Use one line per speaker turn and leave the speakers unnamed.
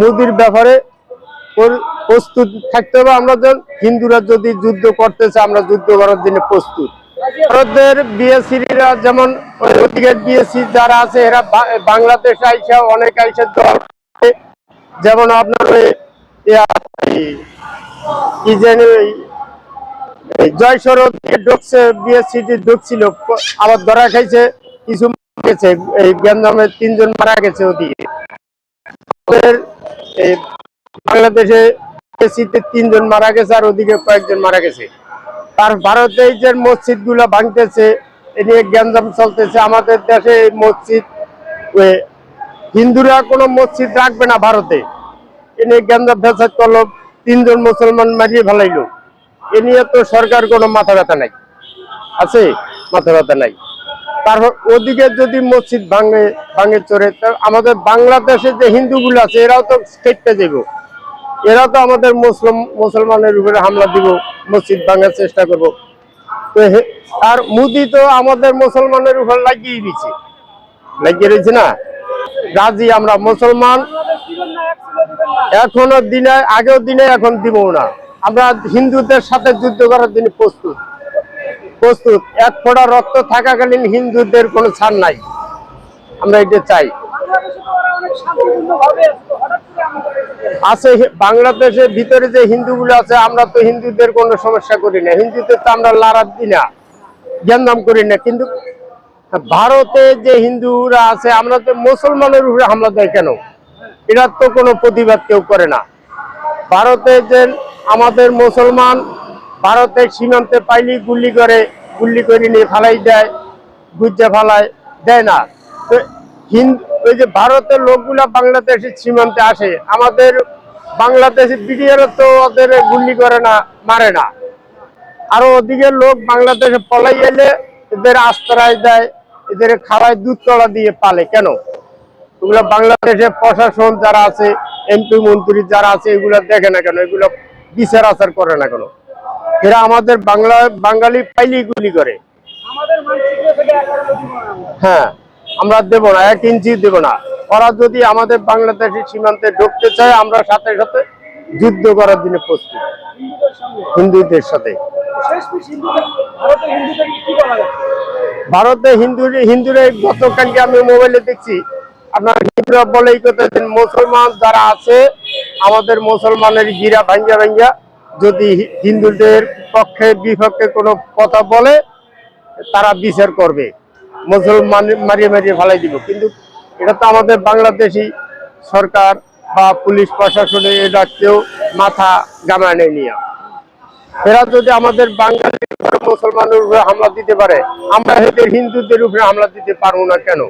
মোদির ব্যাপারে প্রস্তুত থাকতে হবে। আমরা হিন্দুরা যদি যুদ্ধ করতেছে আমরা যুদ্ধ করার জন্য প্রস্তুত। ভারতের বিএসসিরা যেমন ওদিকে বিএসসি যারা আছে, এরা বাংলাদেশ আইসা অনেক আইসা দল। যেমন আপনার ওই আবার ধরা খাইছে, কিছু এই তিনজন মারা গেছে ওদিকে। বাংলাদেশে বিএসসিতে তিনজন মারা গেছে আর ওদিকে কয়েকজন মারা গেছে। তার ভারতে যে মসজিদগুলো ভাঙতেছে, এ নিয়ে গ্যাঞ্জাম চলতেছে। আমাদের দেশে মসজিদ হিন্দুরা কোনো মসজিদ রাখবে না ভারতে। এ নিয়ে গ্যাঞ্জাম ফেসাদ করল, তিনজন মুসলমান মারিয়ে ফেলাইলো। এ নিয়ে তো সরকার কোনো মাথা ব্যথা নাই। আছে? মাথা ব্যথা নাই। তারপর ওদিকে যদি মসজিদ ভাঙে ভাঙে চড়ে আমাদের বাংলাদেশে যে হিন্দুগুলো আছে, এরাও তো কেটে দেব এরা তো আমাদের মুসলিম, মুসলমানের উপরে হামলা দিব, মসজিদ ভাঙার চেষ্টা করব। তো আর মুদি তো আমাদের মুসলমানের উপর লাগিয়ে দিচ্ছে লাগিয়ে রয়েছে না? রাজি, আমরা মুসলমান। এখনও দিনে, আগেও দিনে এখন দিব না। আমরা হিন্দুদের সাথে যুদ্ধ করার জন্য প্রস্তুত। প্রস্তুত। এক ফোঁটা রক্ত থাকাকালীন হিন্দুদের কোনো ছাড় নাই। আমরা এটা চাই।
আছে,
বাংলাদেশের ভিতরে যে হিন্দুগুলো আছে আমরা তো হিন্দুদের কোনো সমস্যা করি না। হিন্দুদের তো আমরা লারাত দিই না জ্ঞানদাম করি না। কিন্তু ভারতে যে হিন্দুরা আছে আমরা তো মুসলমানের উপরে হামলা দেয় কেন? এটার তো কোনো প্রতিবাদ কেউ করে না। ভারতে যে আমাদের মুসলমান ভারতের সীমান্তে পাইলি গুলি করে গুলি করে নিয়ে ফালাই দেয় গুজ্জা ফালায়, দেয় না। তো হিন্দু ওই যে ভারতের লোকগুলা বাংলাদেশের সীমান্তে আসে, আমাদের বাংলাদেশের বিডিআর তো ওদের গুলি করে না, মারে না। আরও ওদিকে লোক বাংলাদেশে পলাই এলে এদের আশ্রয় দেয়, এদের খাওয়ায় দুধ তলা দিয়ে পালে। কেন? এগুলো বাংলাদেশের প্রশাসন যারা আছে, এমপি মন্ত্রী যারা আছে, এগুলো দেখে না কেন? এগুলো বিচার আচার করে না কেন? এরা আমাদের বাংলা বাঙালি পাইলি গুলি করে। হ্যাঁ। আমরা দেব না এক ইঞ্চি দেব না। ওরা যদি আমাদের বাংলাদেশের সীমান্তে ঢুকতে চায় আমরা সাথে সাথে যুদ্ধ করার জন্য প্রস্তুত।
হিন্দুদের
সাথে। ভারতে হিন্দু হিন্দুরা গতকালকে আমি মোবাইলে দেখছি আপনার হিন্দুরা বলে এই কথা মুসলমান যারা আছে আমাদের মুসলমানের গিরা ভাঙ্গা ভাঙ্গা যদি হিন্দুদের পক্ষে, বিপক্ষে কোনো কথা বলে, তারা বিচার করবে। মুসলমান মারিয়ে মারিয়ে ফেলাই দিব। কিন্তু এটা তো আমাদের বাংলাদেশি সরকার বা পুলিশ প্রশাসনে এটা কেউ মাথা গামায় নিয়ে। এরা যদি আমাদের উপরে মুসলমানের উপরে হামলা দিতে পারে, আমরা এদের হিন্দুদের উপরে হামলা দিতে পারব না কেন?